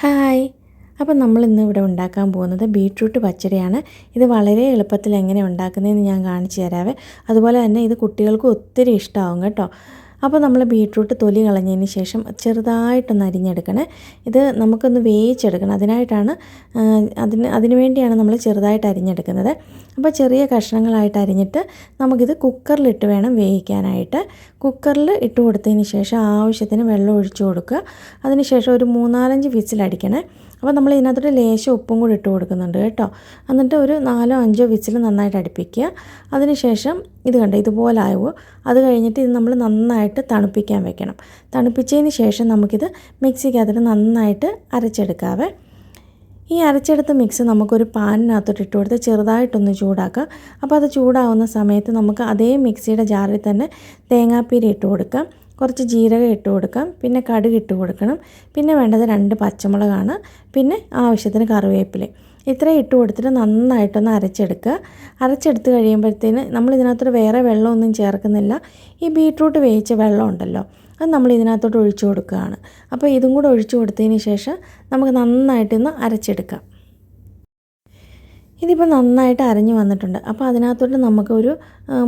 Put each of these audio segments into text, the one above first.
Hi. അപ്പം നമ്മൾ ഇന്ന് ഇവിടെ ഉണ്ടാക്കാൻ പോകുന്നത് ബീട്രൂട്ട് പച്ചടിയാണ് ഇത് വളരെ എളുപ്പത്തിൽ എങ്ങനെ ഉണ്ടാക്കുന്നതെന്ന് ഞാൻ കാണിച്ചു തരാവേ. അതുപോലെ തന്നെ ഇത് കുട്ടികൾക്ക് ഒത്തിരി ഇഷ്ടമാവും കേട്ടോ. അപ്പോൾ നമ്മൾ ബീട്രൂട്ട് തൊലി കളഞ്ഞതിന് ശേഷം ചെറുതായിട്ടൊന്ന് അരിഞ്ഞെടുക്കണേ. ഇത് നമുക്കൊന്ന് വേവിച്ചെടുക്കണം. അതിനായിട്ടാണ് അതിന് അതിന് വേണ്ടിയാണ് നമ്മൾ ചെറുതായിട്ട് അരിഞ്ഞെടുക്കുന്നത്. അപ്പോൾ ചെറിയ കഷ്ണങ്ങളായിട്ട് അരിഞ്ഞിട്ട് നമുക്കിത് കുക്കറിലിട്ട് വേണം വേവിക്കാനായിട്ട്. കുക്കറിൽ ഇട്ട് കൊടുത്തതിന് ശേഷം ആവശ്യത്തിന് വെള്ളം ഒഴിച്ചു കൊടുക്കുക. അതിന് ശേഷം ഒരു മൂന്നാലഞ്ച് വിസിലടിക്കണേ അപ്പോൾ നമ്മൾ ഇതിനകത്തോട്ട് ലേശം ഉപ്പും കൂടി ഇട്ട് കൊടുക്കുന്നുണ്ട് കേട്ടോ. എന്നിട്ട് ഒരു നാലോ അഞ്ചോ വിസിൽ നന്നായിട്ട് അടുപ്പിക്കുക. അതിന് ശേഷം ഇത് കണ്ട? ഇതുപോലെ ആവുമോ അത് കഴിഞ്ഞിട്ട് ഇത് നമ്മൾ നന്നായിട്ട് തണുപ്പിക്കാൻ വെക്കണം. തണുപ്പിച്ചതിന് ശേഷം നമുക്കിത് മിക്സിക്കകത്തിന് നന്നായിട്ട് അരച്ചെടുക്കാവേ. ഈ അരച്ചെടുത്ത മിക്സ് നമുക്കൊരു പാനിനകത്തോട്ട് ഇട്ട് കൊടുത്ത് ചെറുതായിട്ടൊന്ന് ചൂടാക്കാം. അപ്പോൾ അത് ചൂടാവുന്ന സമയത്ത് നമുക്ക് അതേ മിക്സിയുടെ ജാറിൽ തന്നെ തേങ്ങാപ്പീര ഇട്ട് കൊടുക്കാം. കുറച്ച് ജീരകം ഇട്ട് കൊടുക്കാം. പിന്നെ കടുക് ഇട്ട് കൊടുക്കണം. പിന്നെ വേണ്ടത് രണ്ട് പച്ചമുളകാണ്. പിന്നെ ആവശ്യത്തിന് കറിവേപ്പില. ഇത്രയും ഇട്ട് കൊടുത്തിട്ട് നന്നായിട്ടൊന്ന് അരച്ചെടുക്കുക. അരച്ചെടുത്ത് കഴിയുമ്പോഴത്തേന് നമ്മൾ ഇതിനകത്തൊരു വേറെ വെള്ളമൊന്നും ചേർക്കുന്നില്ല. ഈ ബീട്രൂട്ട് വേവിച്ച വെള്ളമുണ്ടല്ലോ അത് നമ്മൾ ഇതിനകത്തോട്ട് ഒഴിച്ചു കൊടുക്കുകയാണ്. അപ്പോൾ ഇതും കൂടെ ഒഴിച്ചു കൊടുത്തതിന് ശേഷം നമുക്ക് നന്നായിട്ടൊന്ന് അരച്ചെടുക്കാം. ഇതിപ്പോൾ നന്നായിട്ട് അരഞ്ഞു വന്നിട്ടുണ്ട്. അപ്പോൾ അതിനകത്തോട്ട് നമുക്കൊരു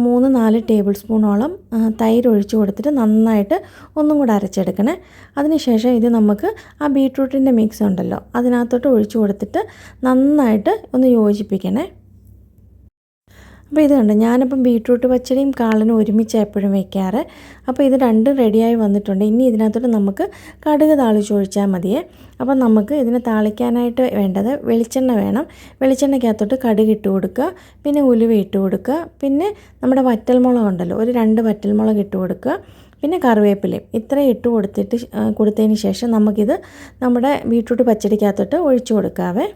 മൂന്ന് നാല് ടേബിൾ സ്പൂണോളം തൈര് ഒഴിച്ചു കൊടുത്തിട്ട് നന്നായിട്ട് ഒന്നും കൂടെ അരച്ചെടുക്കണേ. അതിനുശേഷം ഇത് നമുക്ക് ആ ബീട്രൂട്ടിന്റെ മിക്സ് ഉണ്ടല്ലോ അതിനകത്തോട്ട് ഒഴിച്ചു കൊടുത്തിട്ട് നന്നായിട്ട് ഒന്ന് യോജിപ്പിക്കണേ. അപ്പോൾ ഇത് കണ്ട് ഞാനിപ്പം ബീട്രൂട്ട് പച്ചടിയും കാളനും ഒരുമിച്ച് എപ്പോഴും വയ്ക്കാറ് അപ്പോൾ ഇത് രണ്ടും റെഡിയായി വന്നിട്ടുണ്ട്. ഇനി ഇതിനകത്തോട്ട് നമുക്ക് കടുക് താളിച്ച് ഒഴിച്ചാൽ മതിയേ. അപ്പം നമുക്ക് ഇതിനെ താളിക്കാനായിട്ട് വേണ്ടത് വെളിച്ചെണ്ണ വേണം. വെളിച്ചെണ്ണയ്ക്കകത്തോട്ട് കടുക് ഇട്ട് കൊടുക്കുക പിന്നെ ഉലുവ ഇട്ട് കൊടുക്കുക പിന്നെ നമ്മുടെ വറ്റൽമുളക് ഉണ്ടല്ലോ ഒരു രണ്ട് വറ്റൽമുളക് ഇട്ട് കൊടുക്കുക പിന്നെ കറിവേപ്പിലയും. ഇത്രയും ഇട്ട് കൊടുത്തിട്ട് കൊടുത്തതിന് ശേഷം നമുക്കിത് നമ്മുടെ ബീട്രൂട്ട് പച്ചടിക്കകത്തോട്ട് ഒഴിച്ചു കൊടുക്കാവേ.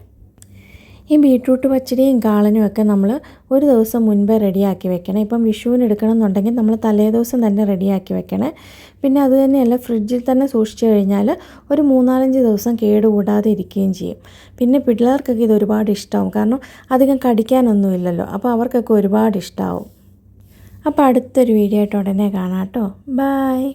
ഈ ബീട്രൂട്ട് പച്ചടിയും കാളനും ഒക്കെ നമ്മൾ ഒരു ദിവസം മുൻപേ റെഡിയാക്കി വെക്കണം. ഇപ്പം വിഷുവിന് എടുക്കണം എന്നുണ്ടെങ്കിൽ നമ്മൾ തലേ ദിവസം തന്നെ റെഡിയാക്കി വെക്കണേ. പിന്നെ അത് തന്നെയല്ല ഫ്രിഡ്ജിൽ തന്നെ സൂക്ഷിച്ചു കഴിഞ്ഞാൽ ഒരു മൂന്നാലഞ്ച് ദിവസം കേടുകൂടാതെ ഇരിക്കുകയും ചെയ്യും. പിന്നെ പിള്ളേർക്കൊക്കെ ഇത് ഒരുപാട് ഇഷ്ടമാവും കാരണം അധികം കടിക്കാനൊന്നുമില്ലല്ലോ അപ്പോൾ അവർക്കൊക്കെ ഒരുപാട് ഇഷ്ടമാവും അപ്പോൾ അടുത്തൊരു വീഡിയോ ആയിട്ട് ഉടനെ കാണാം കേട്ടോ. ബായ്